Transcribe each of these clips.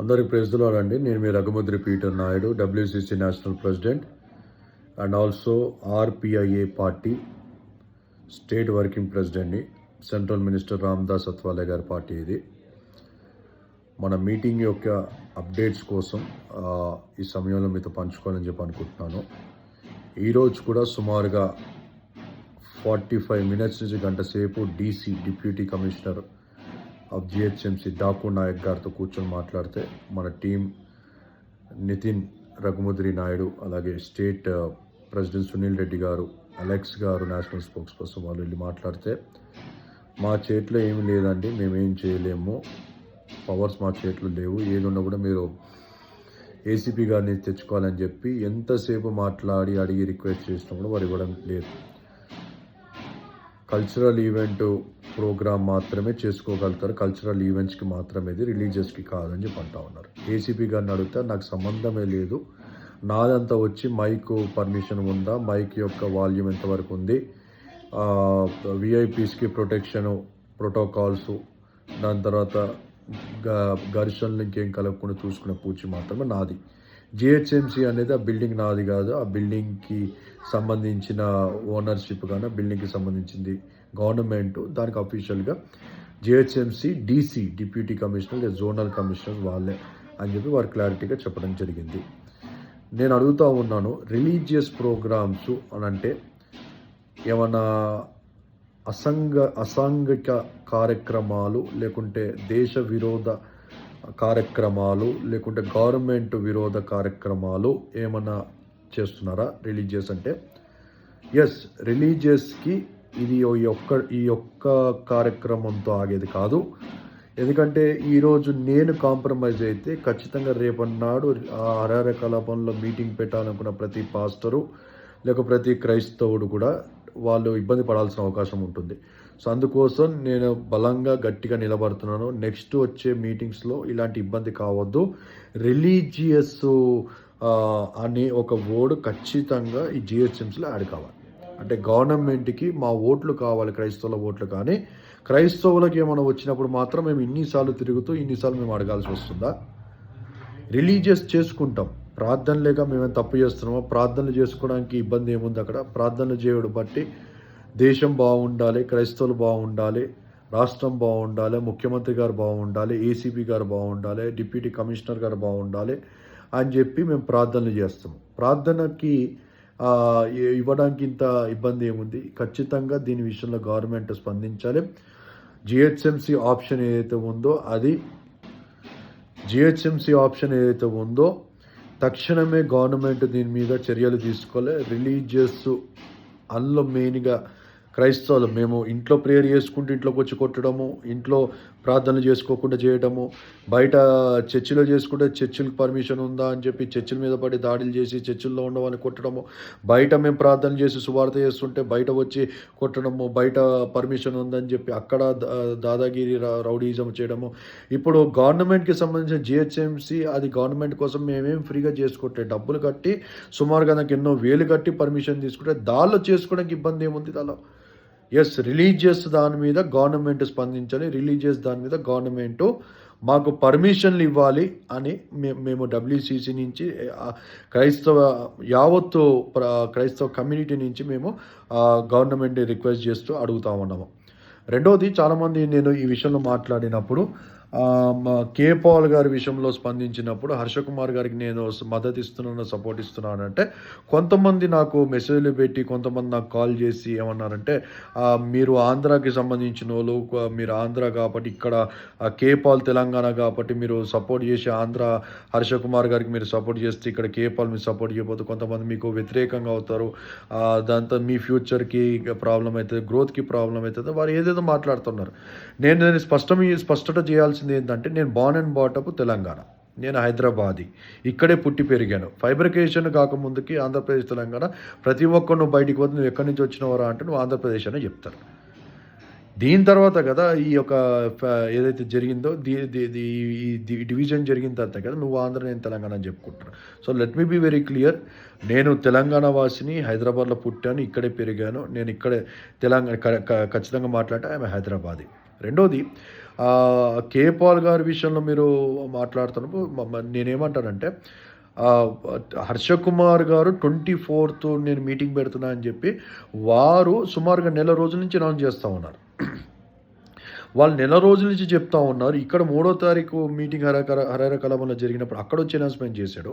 అందరి ప్రెజ్లో అండి. నేను మీ Raghumudri Peter Naidu WCC national president and also RPIA party state working ప్రెసిడెంట్ని central minister Ramdas Athawale గారి పార్టీ ఇది. మన మీటింగ్ యొక్క అప్డేట్స్ కోసం ఈ సమయంలో మీతో పంచుకోవాలని చెప్పి అనుకుంటున్నాను. ఈరోజు కూడా సుమారుగా ఫార్టీ ఫైవ్ మినిట్స్ నుంచి గంట సేపు DC deputy commissioner of GHMC Daku Nayak గారితో కూర్చొని మాట్లాడితే మన టీం నితిన్ రఘుముద్రి నాయుడు అలాగే స్టేట్ ప్రెసిడెంట్ సునీల్ రెడ్డి గారు అలెక్స్ గారు నేషనల్ స్పోక్స్ పర్సన్ వాళ్ళు వెళ్ళి మాట్లాడితే మా చేతిలో ఏమి లేదండి మేమేం చేయలేము పవర్స్ మా చేతిలో లేవు ఏదున్నా కూడా మీరు ఏసీపీ గారిని తెచ్చుకోవాలని చెప్పి ఎంతసేపు మాట్లాడి అడిగి రిక్వెస్ట్ చేసినా కూడా వారు ఇవ్వడం లేదు. కల్చరల్ ఈవెంట్ ప్రోగ్రామ్ మాత్రమే చేసుకోగలుగుతారు. కల్చరల్ ఈవెంట్స్కి మాత్రమే ఇది రిలీజియస్కి కాదని చెప్పి అంటా ఉన్నారు. ఏసీపీ గారిని అడిగితే నాకు సంబంధమే లేదు. నాదంతా వచ్చి మైక్ పర్మిషన్ ఉందా? మైక్ యొక్క వాల్యూమ్ ఎంతవరకు ఉంది? విఐపీస్కి ప్రొటెక్షన్ ప్రోటోకాల్స్ దాని తర్వాత గ- ఘర్షణలు ఇంకేం కలగకుండా చూసుకునే పూచి మాత్రమే నాది. జిహెచ్ఎంసీ అనేది ఆ బిల్డింగ్ నాది కాదు. ఆ బిల్డింగ్కి సంబంధించిన ఓనర్షిప్ కానీ బిల్డింగ్కి సంబంధించింది గవర్నమెంట్ దానికి అఫీషియల్గా జిహెచ్ఎంసీ డీసీ డిప్యూటీ కమిషనర్ లేదా జోనల్ కమిషనర్ వాళ్ళే అని చెప్పి వారు క్లారిటీగా చెప్పడం జరిగింది. నేను అడుగుతూ ఉన్నాను రిలీజియస్ ప్రోగ్రామ్స్ అని అంటే ఏమన్నా అసంగ అసాంఘిక కార్యక్రమాలు లేకుంటే దేశ విరోధ కార్యక్రమాలు లేకుంటే గవర్నమెంట్ విరోధ కార్యక్రమాలు ఏమైనా చేస్తున్నారా? రిలీజియస్ అంటే ఎస్ రిలీజియస్కి ఇది ఒక్క ఈ ఒక్క కార్యక్రమంతో ఆగేది కాదు. ఎందుకంటే ఈరోజు నేను కాంప్రమైజ్ అయితే ఖచ్చితంగా రేపన్నాడు ఆ హరార కలాపంలో మీటింగ్ పెట్టాలనుకున్న ప్రతి పాస్టరు లేక ప్రతి క్రైస్తవుడు కూడా వాళ్ళు ఇబ్బంది పడాల్సిన అవకాశం ఉంటుంది. సో అందుకోసం నేను బలంగా గట్టిగా నిలబడుతున్నాను. నెక్స్ట్ వచ్చే మీటింగ్స్లో ఇలాంటి ఇబ్బంది కావద్దు. రిలీజియస్ అనే ఒక వర్డ్ ఖచ్చితంగా ఈ జిహెచ్ఎంసీలో యాడ్ కావాలి. అంటే గవర్నమెంట్కి మా ఓట్లు కావాలి క్రైస్తవుల ఓట్లు కానీ. క్రైస్తవులకి ఏమైనా వచ్చినప్పుడు మాత్రం మేము ఇన్నిసార్లు తిరుగుతూ ఇన్నిసార్లు మేము అడగాల్సి వస్తుందా? రిలీజియస్ చేసుకుంటాం. ప్రార్థన లేక మేమేం తప్పు చేస్తున్నామో ప్రార్థనలు చేసుకోవడానికి ఇబ్బంది ఏముంది అక్కడ? ప్రార్థనలు చేయడం బట్టి దేశం బాగుండాలి క్రైస్తవులు బాగుండాలి రాష్ట్రం బాగుండాలి ముఖ్యమంత్రి గారు బాగుండాలి ఏసీబీ గారు బాగుండాలి డిప్యూటీ కమిషనర్ గారు బాగుండాలి అని చెప్పి మేము ప్రార్థనలు చేస్తాం. ప్రార్థనకి ఇవ్వడానికి ఇంత ఇబ్బంది ఏముంది? ఖచ్చితంగా దీని విషయంలో గవర్నమెంట్ స్పందించాలి. జిహెచ్ఎంసి ఆప్షన్ ఏదైతే ఉందో అది జిహెచ్ఎంసి ఆప్షన్ ఏదైతే ఉందో తక్షణమే గవర్నమెంట్ దీని మీద చర్యలు తీసుకోవాలి. రిలీజియస్ అందులో మెయిన్గా క్రైస్తవులు మేము ఇంట్లో ప్రేయర్ చేసుకుంటూ ఇంట్లోకి వచ్చి కొట్టడము ఇంట్లో ప్రార్థనలు చేసుకోకుండా చేయడము బయట చర్చిలో చేసుకుంటే చర్చిలకు పర్మిషన్ ఉందా అని చెప్పి చర్చిల మీద పడి దాడులు చేసి చర్చిల్లో ఉండవని కొట్టడము బయట మేము ప్రార్థన చేసి సువార్త చేస్తుంటే బయట వచ్చి కొట్టడము బయట పర్మిషన్ ఉందని చెప్పి అక్కడ దా- దాదాగిరి రౌడీజం చేయడము. ఇప్పుడు గవర్నమెంట్కి సంబంధించిన జిహెచ్ఎంసీ అది గవర్నమెంట్ కోసం మేమేం ఫ్రీగా చేసుకుంటే డబ్బులు కట్టి సుమారుగా నాకు ఎన్నో వేలు కట్టి పర్మిషన్ తీసుకుంటే దానిలో చేసుకోవడానికి ఇబ్బంది ఏముంది దానిలో ఎస్ రిలీజియస్ దాని మీద గవర్నమెంట్ స్పందించాలి. రిలీజియస్ దాని మీద గవర్నమెంట్ మాకు పర్మిషన్లు ఇవ్వాలి అని మేము డబ్ల్యూసిసి నుంచి క్రైస్తవ యావత్తు క్రైస్తవ కమ్యూనిటీ నుంచి మేము గవర్నమెంట్ రిక్వెస్ట్ చేస్తూ అడుగుతా ఉన్నాము. రెండవది చాలామంది నేను ఈ విషయంలో మాట్లాడినప్పుడు కే పాల్ గారి విషయంలో స్పందించినప్పుడు హర్షకుమార్ గారికి నేను మద్దతు ఇస్తున్నాను సపోర్ట్ ఇస్తున్నాను అంటే కొంతమంది నాకు మెసేజ్లు పెట్టి కొంతమంది నాకు కాల్ చేసి ఏమన్నారంటే మీరు ఆంధ్రాకి సంబంధించిన వాళ్ళు మీరు ఆంధ్ర కాబట్టి ఇక్కడ కేపాల్ కే పాల్ తెలంగాణ కాబట్టి మీరు సపోర్ట్ చేసి ఆంధ్ర హర్షకుమార్ గారికి మీరు సపోర్ట్ చేస్తే ఇక్కడ కే పాల్ మీరు సపోర్ట్ చేయకపోతే కొంతమంది మీకు వ్యతిరేకంగా అవుతారు. దాంతో మీ ఫ్యూచర్కి ప్రాబ్లం అవుతుంది గ్రోత్కి ప్రాబ్లం అవుతుంది వారు ఏదేదో మాట్లాడుతున్నారు. నేను నేను స్పష్టం స్పష్టత చెప్పాల్సింది ఏంటంటే నేను బాన్ అండ్ బాటప్ తెలంగాణ. నేను హైదరాబాది. ఇక్కడే పుట్టి పెరిగాను. ఫైబ్రికేషన్ కాకముందుకి ఆంధ్రప్రదేశ్ తెలంగాణ. ప్రతి ఒక్కరు నువ్వు బయటికి పోతే నువ్వు ఎక్కడి నుంచి వచ్చినవరా? అంటే నువ్వు ఆంధ్రప్రదేశ్ అనే చెప్తారు. దీని తర్వాత కదా ఈ యొక్క ఏదైతే జరిగిందో ఈ డివిజన్ జరిగిన తర్వాత కదా నువ్వు ఆంధ్ర నేను తెలంగాణ అని చెప్పుకుంటున్నాను so let me be very clear నేను తెలంగాణ వాసిని హైదరాబాద్లో పుట్టాను ఇక్కడే పెరిగాను. నేను ఇక్కడే తెలంగాణ ఖచ్చితంగా మాట్లాడితే ఆమె హైదరాబాది. రెండోది కే పాల్ గారి విషయంలో మీరు మాట్లాడుతున్నప్పుడు నేనేమంటానంటే హర్ష కుమార్ గారు ట్వంటీ ఫోర్త్ నేను మీటింగ్ పెడుతున్నా అని చెప్పి వారు సుమారుగా నెల రోజుల నుంచి అనౌన్స్ చేస్తూ ఉన్నారు. వాళ్ళు నెల రోజుల నుంచి చెప్తా ఉన్నారు ఇక్కడ మూడో తారీఖు మీటింగ్ హరకర హరహర కలామంలో జరిగినప్పుడు అక్కడ వచ్చి అనౌన్స్మెంట్ చేశాడు.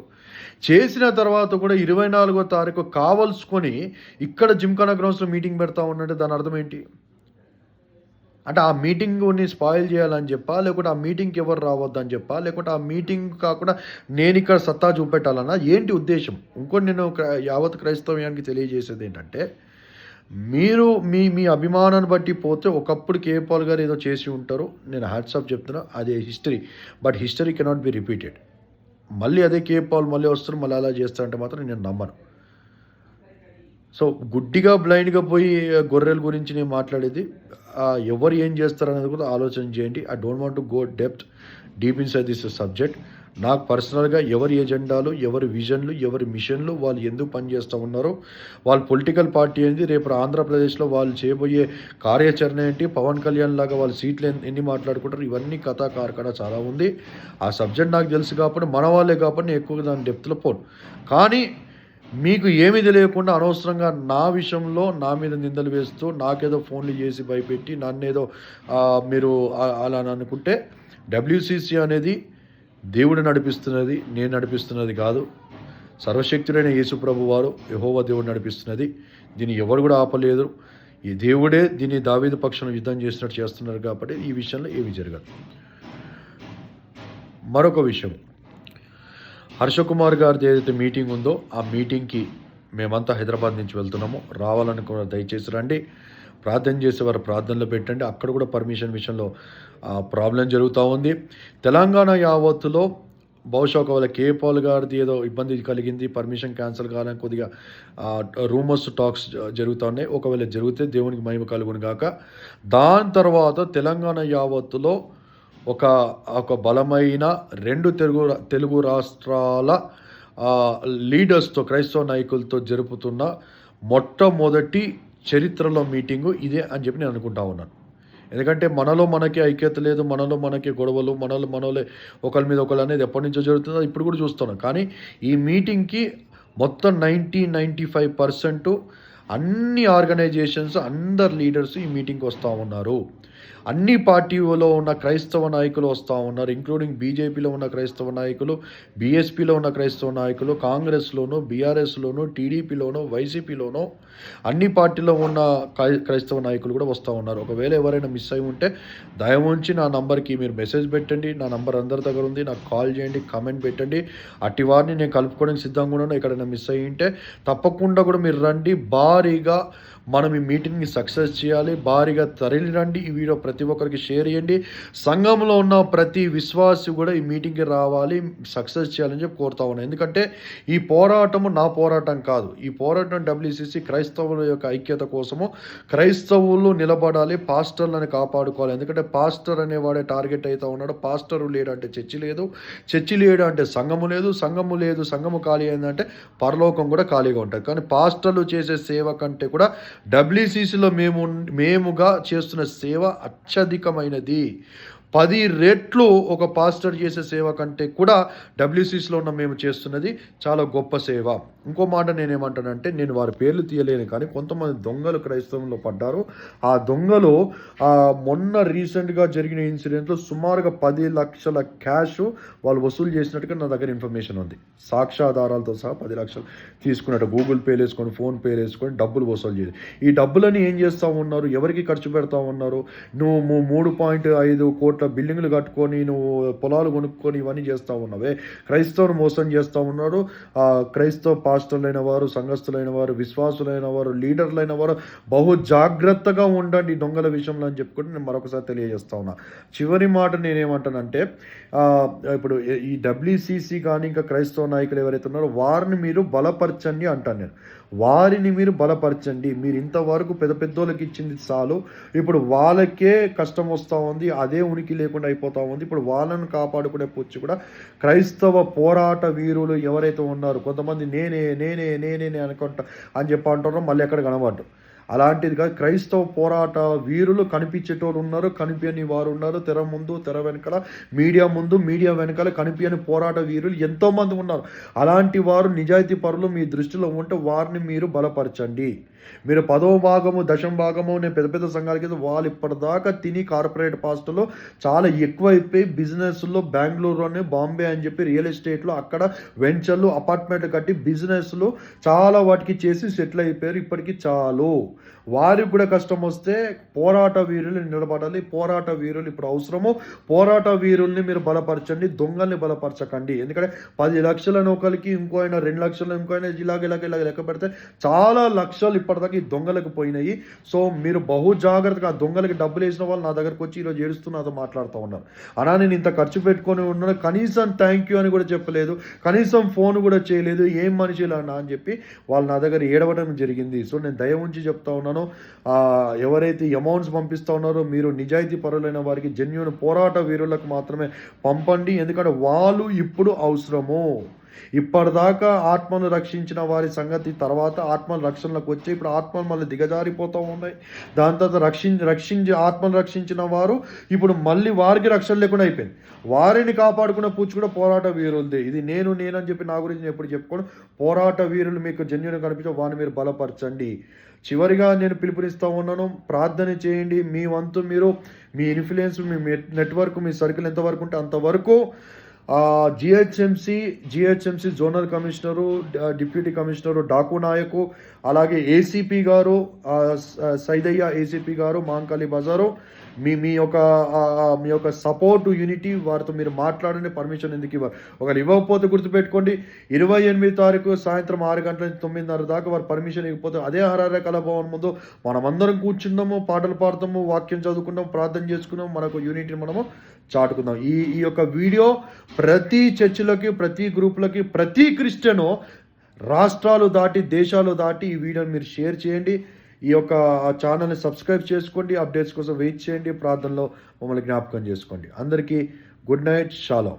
చేసిన తర్వాత కూడా ఇరవై నాలుగో తారీఖు కావలసుకొని ఇక్కడ జిమ్ఖానా గ్రౌండ్స్లో మీటింగ్ పెడతా ఉన్నట్టు దాని అర్థం ఏంటి? అంటే ఆ మీటింగ్ని స్పాయిల్ చేయాలని చెప్పా లేకుంటే ఆ మీటింగ్కి ఎవరు రావద్దని చెప్పా లేకుంటే ఆ మీటింగ్ కాకుండా నేను ఇక్కడ సత్తా చూపెట్టాలన్నా? ఏంటి ఉద్దేశం? ఇంకోటి నేను యావత్ క్రైస్తవ్యానికి తెలియజేసేది ఏంటంటే మీరు మీ మీ అభిమానాన్ని బట్టి పోతే ఒకప్పుడు కే. పాల్ గారు ఏదో చేసి ఉంటారు. నేను హ్యాట్సాప్ చెప్తున్నా అదే history. But history cannot be repeated. మళ్ళీ అదే కే. పాల్ మళ్ళీ వస్తారు మళ్ళీ అలా చేస్తారంటే మాత్రం నేను నమ్మను. సో గుడ్డిగా బ్లైండ్గా పోయి గొర్రెల గురించి నేను మాట్లాడేది ఎవరు ఏం చేస్తారు అనేది కూడా ఆలోచన చేయండి. I don't want to go depth deep inside this subject నాకు పర్సనల్గా ఎవరి ఎజెండాలు ఎవరి విజన్లు ఎవరి మిషన్లు వాళ్ళు ఎందుకు పనిచేస్తూ ఉన్నారో వాళ్ళ పొలిటికల్ పార్టీ ఏంటి రేపు ఆంధ్రప్రదేశ్లో వాళ్ళు చేయబోయే కార్యాచరణ ఏంటి పవన్ కళ్యాణ్ లాగా వాళ్ళ సీట్లు ఎన్ని- మాట్లాడుకుంటారు ఇవన్నీ కథా కార్ఖాన చాలా ఉంది. ఆ సబ్జెక్ట్ నాకు తెలుసు కాబట్టి మన వాళ్ళే కాబట్టి ఎక్కువగా దాని డెప్త్లో పోను. కానీ మీకు ఏమీ తెలియకుండా అనవసరంగా నా విషయంలో నా మీద నిందలు వేస్తూ నాకేదో ఫోన్లు చేసి భయపెట్టి నన్నేదో మీరు అలా అని అనుకుంటే డబ్ల్యూసిసి అనేది దేవుడు నడిపిస్తున్నది నేను నడిపిస్తున్నది కాదు. సర్వశక్తుడైన యేసుప్రభు వారు యహోవ దేవుడు నడిపిస్తున్నది. దీన్ని ఎవరు కూడా ఆపలేదు. ఈ దేవుడే దీన్ని దావీదు పక్షం యుద్ధం చేసినట్టు చేస్తున్నారు కాబట్టి ఈ విషయంలో ఏమీ జరగదు. మరొక విషయం. హర్షకుమార్ గారిది ఏదైతే మీటింగ్ ఉందో ఆ మీటింగ్కి మేమంతా హైదరాబాద్ నుంచి వెళ్తున్నాము. రావాలనుకున్న దయచేసి రండి. ప్రార్థన చేసేవారు ప్రార్థనలో పెట్టండి. అక్కడ కూడా పర్మిషన్ విషయంలో ప్రాబ్లం జరుగుతూ ఉంది. తెలంగాణ యావత్తులో బహుశా ఒకవేళ కే పాల్ గారిది ఏదో ఇబ్బంది కలిగింది పర్మిషన్ క్యాన్సిల్ కావడానికి కొద్దిగా రూమర్స్ టాక్స్ జరుగుతూ ఉన్నాయి. ఒకవేళ జరిగితే దేవునికి మహిమ కలుగును గాక. దాని తర్వాత తెలంగాణ యావత్తులో ఒక ఒక బలమైన రెండు తెలుగు తెలుగు రాష్ట్రాల లీడర్స్తో క్రైస్తవ నాయకులతో జరుపుతున్న మొట్టమొదటి చరిత్రలో మీటింగు ఇదే అని చెప్పి నేను అనుకుంటా ఉన్నాను. ఎందుకంటే మనలో మనకి ఐక్యత లేదు మనలో మనకి గొడవలు మనలో మనలే ఒకరి మీద ఒకరు అనేది ఎప్పటి నుంచో జరుగుతుందో ఇప్పుడు కూడా చూస్తున్నాం. కానీ ఈ మీటింగ్కి మొత్తం నైంటీ నైంటీ ఫైవ్ పర్సెంట్ అన్ని ఆర్గనైజేషన్స్ అందరు లీడర్స్ ఈ మీటింగ్కి వస్తూ ఉన్నారు. అన్ని పార్టీలో ఉన్న క్రైస్తవ నాయకులు వస్తూ ఉన్నారు ఇంక్లూడింగ్ బీజేపీలో ఉన్న క్రైస్తవ నాయకులు బీఎస్పీలో ఉన్న క్రైస్తవ నాయకులు కాంగ్రెస్లోను బీఆర్ఎస్లోను టీడీపీలోను వైసీపీలోను అన్ని పార్టీలో ఉన్న క్రై- క్రైస్తవ నాయకులు కూడా వస్తూ ఉన్నారు. ఒకవేళ ఎవరైనా మిస్ అయి ఉంటే దయవుంచి నా నంబర్కి మీరు మెసేజ్ పెట్టండి నా నంబర్ అందరి దగ్గర ఉంది నాకు కాల్ చేయండి కామెంట్ పెట్టండి. అట్టి వారిని నేను కలుపుకోవడానికి సిద్ధంగా ఉన్నాను. ఎక్కడైనా మిస్ అయ్యి ఉంటే తప్పకుండా కూడా మీరు రండి. భారీగా మనం ఈ మీటింగ్ని సక్సెస్ చేయాలి. భారీగా తరలిరండి ఈ వీడియో ప్రతి ఒక్కరికి షేర్ చేయండి. సంఘంలో ఉన్న ప్రతి విశ్వాసి కూడా ఈ మీటింగ్కి రావాలి. సక్సెస్ చేయాలని చెప్పి కోరుతా ఉన్నాను ఎందుకంటే ఈ పోరాటము నా పోరాటం కాదు. ఈ పోరాటం డబ్ల్యూసిసి క్రైస్తవుల యొక్క ఐక్యత కోసము క్రైస్తవులు నిలబడాలి. పాస్టర్లను కాపాడుకోవాలి. ఎందుకంటే పాస్టర్ అనేవాడే టార్గెట్ అవుతా ఉన్నాడు. పాస్టర్ లేడంటే చర్చి లేదు. చర్చి లేడు అంటే సంఘము లేదు. సంఘము లేదు. సంఘము ఖాళీ అయిందంటే పరలోకం కూడా ఖాళీగా ఉంటుంది. కానీ పాస్టర్లు చేసే సేవ కంటే కూడా డబ్ల్యూసీసీలో మేము మేముగా చేస్తున్న సేవ అత్యధికమైనది. పది రెట్లు ఒక పాస్టర్ చేసే సేవ కంటే కూడా డబ్ల్యూసీస్లో ఉన్న మేము చేస్తున్నది చాలా గొప్ప సేవ. ఇంకో మాట నేనేమంటానంటే నేను వారి పేర్లు తీయలేను కానీ కొంతమంది దొంగలు క్రైస్తవంలో పడ్డారు. ఆ దొంగలు మొన్న రీసెంట్గా జరిగిన ఇన్సిడెంట్లో సుమారుగా పది లక్షల క్యాష్ వాళ్ళు వసూలు చేసినట్టుగా నా దగ్గర ఇన్ఫర్మేషన్ ఉంది. సాక్ష్యాధారాలతో సహా పది లక్షలు తీసుకున్నట్టు గూగుల్ పే వేసుకొని ఫోన్ పే వేసుకొని డబ్బులు వసూలు చేసి. ఈ డబ్బులని ఏం చేస్తూ ఉన్నారు? ఎవరికి ఖర్చు పెడతా ఉన్నారు? నువ్వు మూడు పాయింట్ ఐదు కోట్ల బిల్డింగ్లు కట్టుకొని నువ్వు పొలాలు కొనుక్కొని ఇవన్నీ చేస్తూ ఉన్నావే. క్రైస్తవుని మోసం చేస్తూ ఉన్నారు ఆ క్రైస్తవ పాస్టర్లైన వారు సంఘస్థులైన వారు విశ్వాసులైన వారు లీడర్లైన వారు బహు జాగ్రత్తగా ఉండండి దొంగల విషయంలో అని చెప్పుకుంటే నేను మరొకసారి తెలియజేస్తా ఉన్నా. చివరి మాట నేనేమంటానంటే ఇప్పుడు ఈ డబ్ల్యూసిసి కానీ ఇంకా క్రైస్తవ నాయకులు ఎవరైతే ఉన్నారో వారిని మీరు బలపరచండి అంటాను నేను. వారిని మీరు బలపరచండి. మీరు ఇంతవరకు పెద్ద పెద్దోళ్ళకి ఇచ్చింది చాలు. ఇప్పుడు వాళ్ళకే కష్టం వస్తూ ఉంది. అదే ఉనికి లేకుండా అయిపోతూ ఉంది. ఇప్పుడు వాళ్ళను కాపాడుకునే పుచ్చి కూడా క్రైస్తవ పోరాట వీరులు ఎవరైతే ఉన్నారో కొంతమంది నేనే నేనే నేనే అనుకుంటా అని చెప్పి అంటారో మళ్ళీ ఎక్కడ కనబడ్డు అలాంటిది కాదు క్రైస్తవ పోరాట వీరులు కనిపించేటోళ్ళు ఉన్నారు కనిపించని వారు ఉన్నారు. తెర ముందు తెర వెనకాల మీడియా ముందు మీడియా వెనకాల కనిపించని పోరాట వీరులు ఎంతోమంది ఉన్నారు. అలాంటి వారు నిజాయితీ పరులు మీ దృష్టిలో ఉంటే వారిని మీరు బలపరచండి. మీరు పదో భాగము దశం భాగము నేను పెద్ద పెద్ద సంఘాలకి వాళ్ళు ఇప్పటిదాకా తిని కార్పొరేట్ పాస్ట్లో చాలా ఎక్కువైపోయి బిజినెస్లో బెంగళూరులోనే బాంబే అని చెప్పి రియల్ ఎస్టేట్లో అక్కడ వెంచర్లు అపార్ట్మెంట్ కట్టి బిజినెస్లు చాలా వాటికి చేసి సెటిల్ అయిపోయారు. ఇప్పటికి చాలు. వారికి కూడా కష్టం వస్తే పోరాట వీరులు నిలబడాలి. పోరాట వీరులు ఇప్పుడు అవసరము. పోరాట వీరుల్ని మీరు బలపరచండి. దొంగల్ని బలపరచకండి. ఎందుకంటే పది లక్షల నౌకలకి ఇంకో అయినా రెండు లక్షలు ఇంకో అయినా ఇలాగ ఇలాగ ఇలాగ లెక్క పెడితే చాలా లక్షలు ఇప్పటిదాకా ఈ దొంగలకు పోయినాయి. సో మీరు బహు జాగ్రత్తగా దొంగలకి డబ్బులు వేసిన వాళ్ళు నా దగ్గరకు వచ్చి ఈరోజు ఏడుస్తూ నాతో మాట్లాడుతూ ఉన్నారు. అనా నేను ఇంత ఖర్చు పెట్టుకొని ఉన్నాను. కనీసం థ్యాంక్ యూ అని కూడా చెప్పలేదు. కనీసం ఫోన్ కూడా చేయలేదు. ఏం మనిషి అన్న అని చెప్పి వాళ్ళు నా దగ్గర ఏడవడం జరిగింది. సో నేను దయ ఉంచి చెప్తా ఉన్నాను. ఎవరైతే అమౌంట్స్ పంపిస్తూ ఉన్నారో మీరు నిజాయితీ పరులైన వారికి జెన్యున్ పోరాట వీరులకు మాత్రమే పంపండి. ఎందుకంటే వాళ్ళు ఇప్పుడు అవసరము. ఇప్పటిదాకా ఆత్మను రక్షించిన వారి సంగతి తర్వాత ఆత్మల రక్షణలకు వచ్చి ఇప్పుడు ఆత్మలు మళ్ళీ దిగజారిపోతూ ఉన్నాయి. దాని తర్వాత రక్షించి రక్షించి ఆత్మను రక్షించిన వారు ఇప్పుడు మళ్ళీ వారికి రక్షణ లేకుండా అయిపోయింది. వారిని కాపాడుకున్న పూచి కూడా పోరాట వీరులది. ఇది నేను నేను అని చెప్పి నా గురించి నేను ఎప్పుడు చెప్పుకోను. పోరాట వీరులు మీకు జన్యుని కనిపించే వారిని మీరు బలపరచండి. చివరిగా నేను పిలుపునిస్తూ ఉన్నాను ప్రార్థన చేయండి. మీ వంతు మీరు మీ ఇన్ఫ్లుయెన్స్ మీ నెట్వర్క్ మీ సర్కిల్ ఎంతవరకు ఉంటే అంతవరకు GHMC GHMC zonal commissioner deputy commissioner Daku Nayak అలాగే ఏసీపీ గారు సైదయ్య ఏసీపీ గారు మాంకాళి బజారు మీ మీ యొక్క మీ యొక్క సపోర్ట్ యూనిటీ వారితో మీరు మాట్లాడండి పర్మిషన్ ఎందుకు ఇవ్వరు. ఒకవేళ ఇవ్వకపోతే గుర్తుపెట్టుకోండి ఇరవై ఎనిమిది తారీఖు సాయంత్రం ఆరు గంటల నుంచి తొమ్మిదిన్నర దాకా వారు పర్మిషన్ ఇవ్వకపోతే అదే హరారే కళాభవన్ ముందు మనమందరం కూర్చుందాము పాటలు పాడతాము వాక్యం చదువుకుందాం ప్రార్థన చేసుకుందాం మనకు యూనిటీని మనము చాటుకుందాం. ఈ ఈ యొక్క వీడియో ప్రతి చర్చిలకి ప్రతి గ్రూపులకి ప్రతి క్రిస్టియను రాష్ట్రాలు దాటి దేశాలు దాటి ఈ వీడియోని మీరు షేర్ చేయండి. ఈ యొక్క ఛానల్ని సబ్స్క్రైబ్ చేసుకోండి అప్డేట్స్ కోసం వెయిట్ చేయండి ప్రార్థనలో మమ్మల్ని జ్ఞాపకం చేసుకోండి. అందరికీ గుడ్ నైట్ షాలో